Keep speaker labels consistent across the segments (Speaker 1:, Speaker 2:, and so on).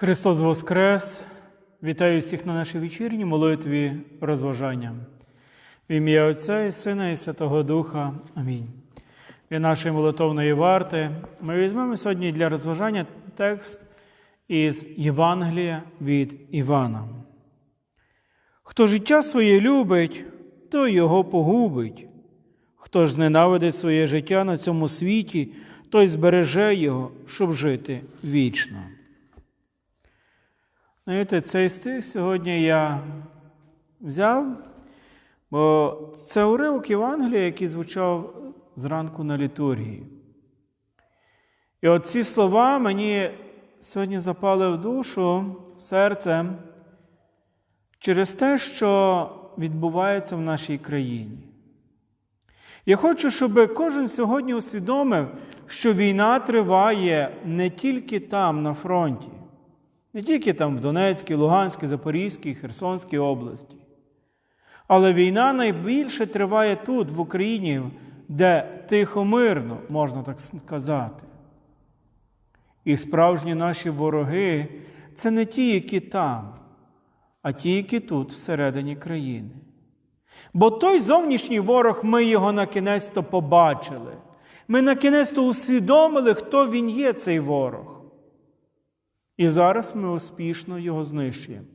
Speaker 1: Христос Воскрес! Вітаю всіх на нашій вечірній молитві розважання. В ім'я Отця і Сина і Святого Духа. Амінь. Для нашої молитовної варти ми візьмемо сьогодні для розважання текст із Євангелія від Івана. Хто життя своє любить, той його погубить. Хто ж зненавидить своє життя на цьому світі, той збереже його, щоб жити вічно. Знаєте, цей стих сьогодні я взяв, бо це уривок Євангелія, який звучав зранку на літургії. І от ці слова мені сьогодні запали в душу, в серце, через те, що відбувається в нашій країні. Я хочу, щоб кожен сьогодні усвідомив, що війна триває не тільки там, на фронті, не тільки там в Донецькій, Луганській, Запорізькій, Херсонській області. Але війна найбільше триває тут, в Україні, де тихо мирно, можна так сказати. І справжні наші вороги це не ті, які там, а ті, які тут, всередині країни. Бо той зовнішній ворог, ми його на кінець то побачили. Ми на кінець то усвідомили, хто він є, цей ворог. І зараз ми успішно його знищуємо.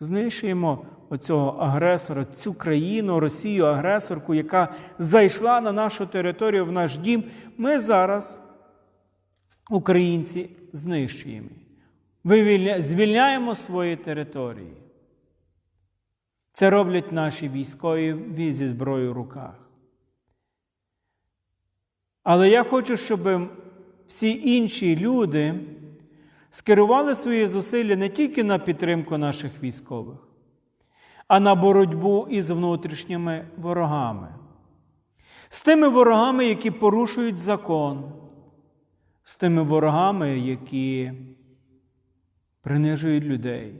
Speaker 1: Знищуємо оцього агресора, цю країну, Росію, агресорку, яка зайшла на нашу територію, в наш дім. Ми зараз, українці, знищуємо. Звільняємо свої території. Це роблять наші військові зі зброєю в руках. Але я хочу, щоб всі інші люди скерували свої зусилля не тільки на підтримку наших військових, а на боротьбу із внутрішніми ворогами, з тими ворогами, які порушують закон, з тими ворогами, які принижують людей,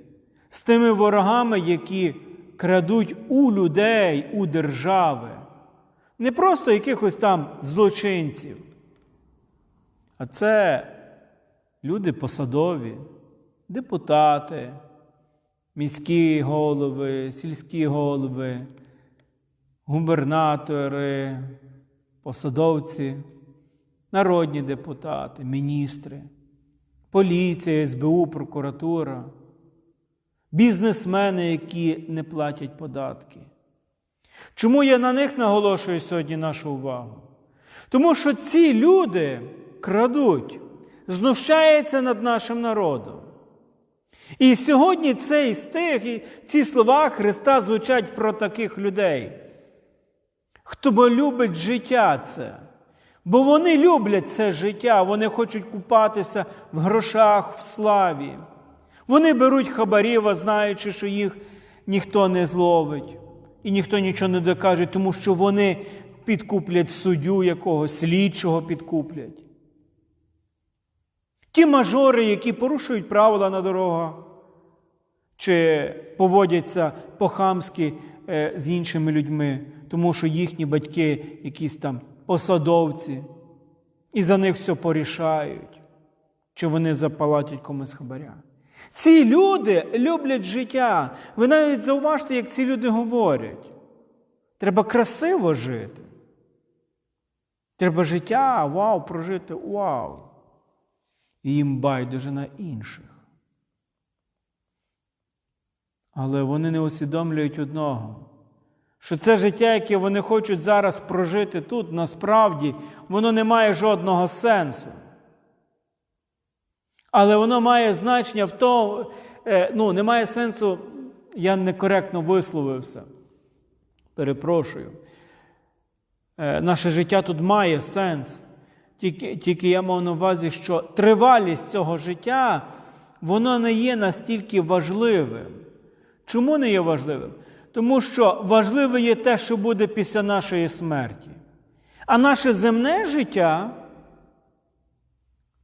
Speaker 1: з тими ворогами, які крадуть у людей, у держави, не просто якихось там злочинців, а це люди посадові, депутати, міські голови, сільські голови, губернатори, посадовці, народні депутати, міністри, поліція, СБУ, прокуратура, бізнесмени, які не платять податки. Чому я на них наголошую сьогодні нашу увагу? Тому що ці люди крадуть, знущаються над нашим народом. І сьогодні цей стих, і ці слова Христа звучать про таких людей. Хто любить життя це. Бо вони люблять це життя, вони хочуть купатися в грошах, в славі. Вони беруть хабарів, знаючи, що їх ніхто не зловить і ніхто нічого не докаже, тому що вони підкуплять суддю якогось слідчого підкуплять. Ті мажори, які порушують правила на дорогах, чи поводяться по-хамськи е, з іншими людьми, тому що їхні батьки якісь там посадовці, і за них все порішають, чи вони заплатять комусь хабаря. Ці люди люблять життя. Ви навіть зауважте, як ці люди говорять. Треба красиво жити. Треба життя, вау, прожити, вау. І їм байдуже на інших. Але вони не усвідомлюють одного, що це життя, яке вони хочуть зараз прожити тут, насправді, воно не має жодного сенсу. Але воно має значення в тому, е, ну, не має сенсу, я некоректно висловився. Перепрошую. Е, Наше життя тут має сенс. Тільки, тільки я мав на увазі, що тривалість цього життя, воно не є настільки важливим. Чому не є важливим? Тому що важливе є те, що буде після нашої смерті. А наше земне життя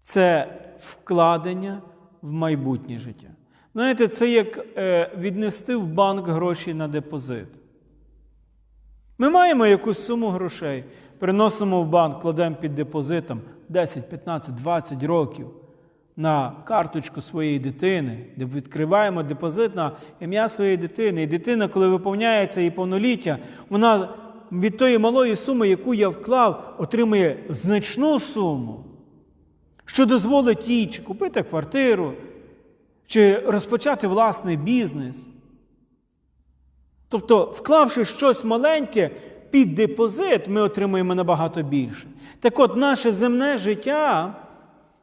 Speaker 1: це вкладення в майбутнє життя. Знаєте, це як е, віднести в банк гроші на депозит. Ми маємо якусь суму грошей, приносимо в банк, кладемо під депозитом 10, 15, 20 років. на карточку своєї дитини, де відкриваємо депозит на ім'я своєї дитини. І дитина, коли виповняється її повноліття, вона від тої малої суми, яку я вклав, отримує значну суму, що дозволить їй чи купити квартиру, чи розпочати власний бізнес. Тобто, вклавши щось маленьке під депозит, ми отримуємо набагато більше. Так от, наше земне життя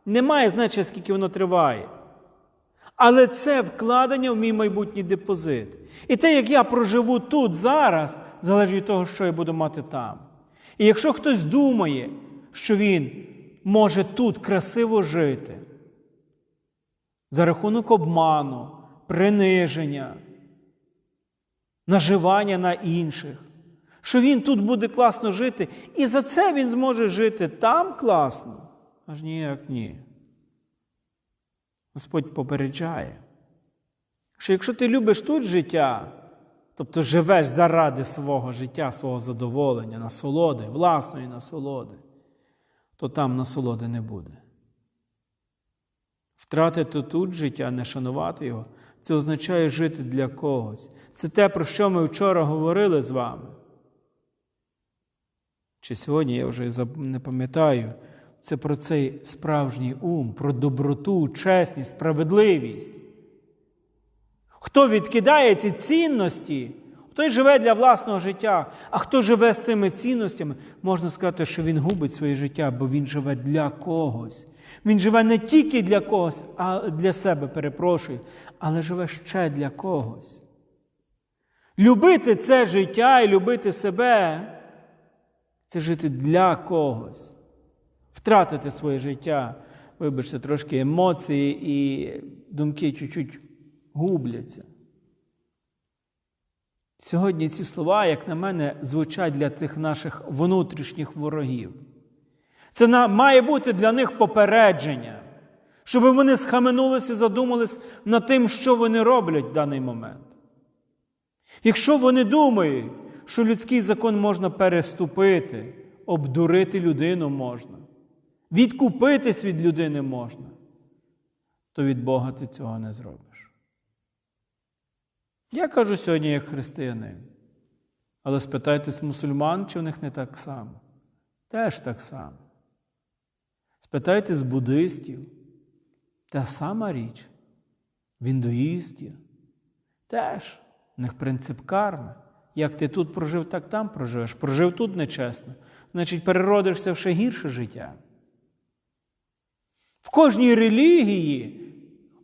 Speaker 1: не має значення, скільки воно триває. Але це вкладення в мій майбутній депозит. І те, як я проживу тут зараз, залежить від того, що я буду мати там. І якщо хтось думає, що він може тут красиво жити, за рахунок обману, приниження, наживання на інших, що він тут буде класно жити, і за це він зможе жити там класно, аж ніяк ні. Господь попереджає, що якщо ти любиш тут життя, тобто живеш заради свого життя, свого задоволення, насолоди, власної насолоди, то там насолоди не буде. Втратити тут життя, не шанувати його, це означає жити для когось. Це те, про що ми вчора говорили з вами. Чи сьогодні я вже не пам'ятаю, це про цей справжній ум, про доброту, чесність, справедливість. Хто відкидає ці цінності, той живе для власного життя. А хто живе з цими цінностями, можна сказати, що він губить своє життя, бо він живе для когось. Він живе не тільки для когось, а для себе, перепрошую, але живе ще для когось. Любити це життя і любити себе це жити для когось. Втратити своє життя, вибачте, трошки емоції і думки чуть-чуть губляться. Сьогодні ці слова, як на мене, звучать для цих наших внутрішніх ворогів. Це має бути для них попередження, щоб вони схаменулися і задумались над тим, що вони роблять в даний момент. Якщо вони думають, що людський закон можна переступити, обдурити людину можна, відкупитись від людини можна, то від Бога ти цього не зробиш. Я кажу сьогодні як християнин. Але спитайтесь мусульман, чи в них не так само? Теж так само. Спитайте з буддистів, та сама річ, в індуїстів. Теж в них принцип карми. Як ти тут прожив, так там проживеш. Прожив тут нечесно, значить, переродишся в ще гірше життя. В кожній релігії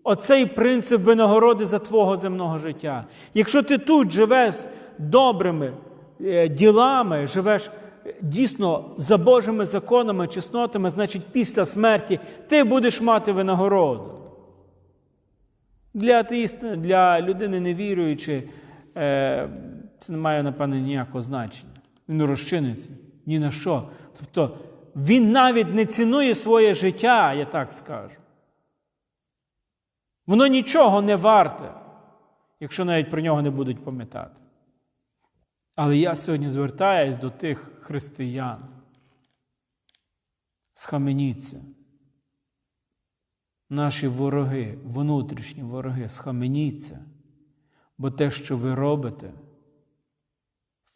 Speaker 1: оцей принцип винагороди за твого земного життя. Якщо ти тут живеш добрими е, ділами, живеш дійсно за Божими законами, чеснотами, значить, після смерті ти будеш мати винагороду. Для атеїста, для людини невіруючи, е, це не має, напевне, ніякого значення. Він розчиниться ні на що. Тобто він навіть не цінує своє життя, я так скажу. Воно нічого не варте, якщо навіть про нього не будуть пам'ятати. Але я сьогодні звертаюсь до тих християн. Схаменіться. Наші вороги, внутрішні вороги, схаменіться, бо те, що ви робите,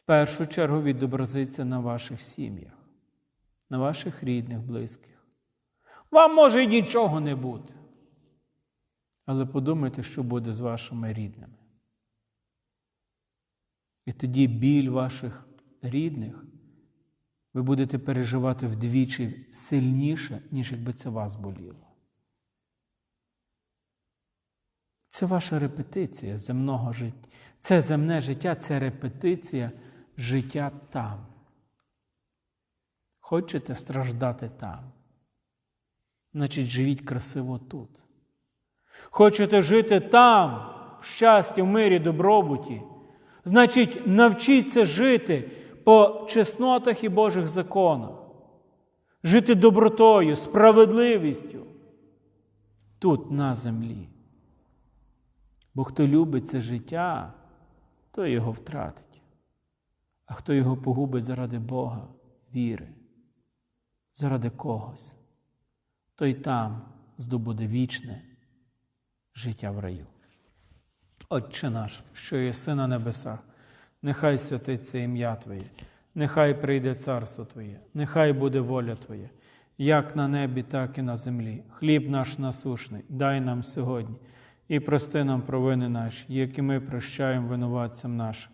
Speaker 1: першу чергу відобразиться на ваших сім'ях, на ваших рідних, близьких. Вам може і нічого не бути. Але подумайте, що буде з вашими рідними. І тоді біль ваших рідних ви будете переживати вдвічі сильніше, ніж якби це вас боліло. Це ваша репетиція земного життя. Це земне життя це репетиція життя там. Хочете страждати там? Значить, живіть красиво тут. Хочете жити там, в щасті, в мирі, добробуті. Значить, навчіться жити по чеснотах і Божих законах, жити добротою, справедливістю тут, на землі. Бо хто любить це життя, той його втратить. А хто його погубить заради Бога, віри, заради когось, той там здобуде вічне життя в раю. Отче наш, що єси на небесах, нехай святиться ім'я Твоє, нехай прийде царство Твоє, нехай буде воля Твоя, як на небі, так і на землі. Хліб наш насушний, дай нам сьогодні, і прости нам провини наші, які ми прощаємо винуватцям нашим.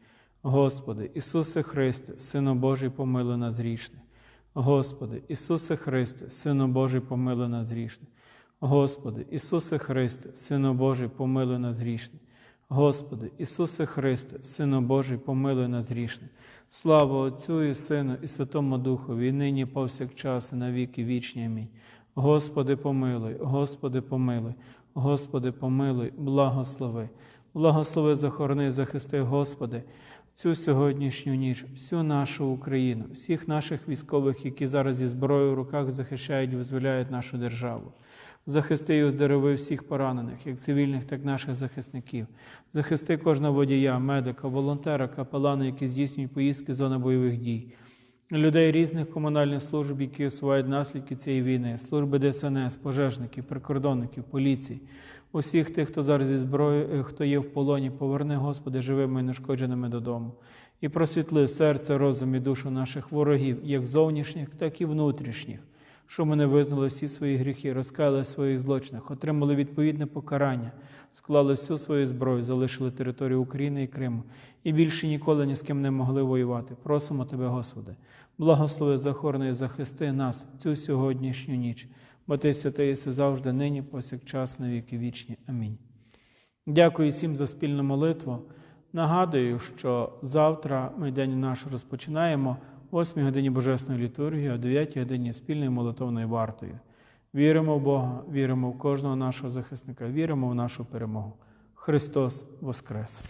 Speaker 1: Господи, Ісусе Христе, Сину Божий, помилуй нас грішний. Господи, Ісусе Христе, Сину Божий, помилуй нас грішний. Господи, Ісусе Христе, Сину Божий, помилуй нас грішний. Господи, Ісусе Христе, Сину Божий, помилуй нас грішний. Слава Отцю і Сину, і Святому Духові, і нині повсякчас, і на віки вічні. Амінь. Господи, помилуй, Господи, помилуй, Господи, помилуй, благослови. Благослови, захорони, захисти, Господи, цю сьогоднішню ніч, всю нашу Україну, всіх наших військових, які зараз зі зброєю в руках захищають і визволяють нашу державу. Захисти і оздорови всіх поранених, як цивільних, так і наших захисників. Захисти кожного водія, медика, волонтера, капелана, які здійснюють поїздки зони бойових дій. Людей різних комунальних служб, які усувають наслідки цієї війни, служби ДСНС, пожежників, прикордонників, поліції, усіх тих, хто зараз зі зброєю, е, хто є в полоні, поверни, Господи, живими і нешкодженими додому. І просвітли серце, розум і душу наших ворогів, як зовнішніх, так і внутрішніх, що ми не визнали всі свої гріхи, розкаяли своїх злочинах, отримали відповідне покарання, склали всю свою зброю, залишили територію України і Криму, і більше ніколи ні з ким не могли воювати. Просимо Тебе, Господи, благослови захорони і захисти нас цю сьогоднішню ніч, бо Ти святий єси завжди, нині, повсякчас, на віки вічні. Амінь. Дякую всім за спільну молитву. Нагадую, що завтра ми день наш розпочинаємо о 8 годині Божесної літургії, о 9 годині спільною молитовною вартою. Віримо в Бога, віримо в кожного нашого захисника, віримо в нашу перемогу. Христос Воскрес!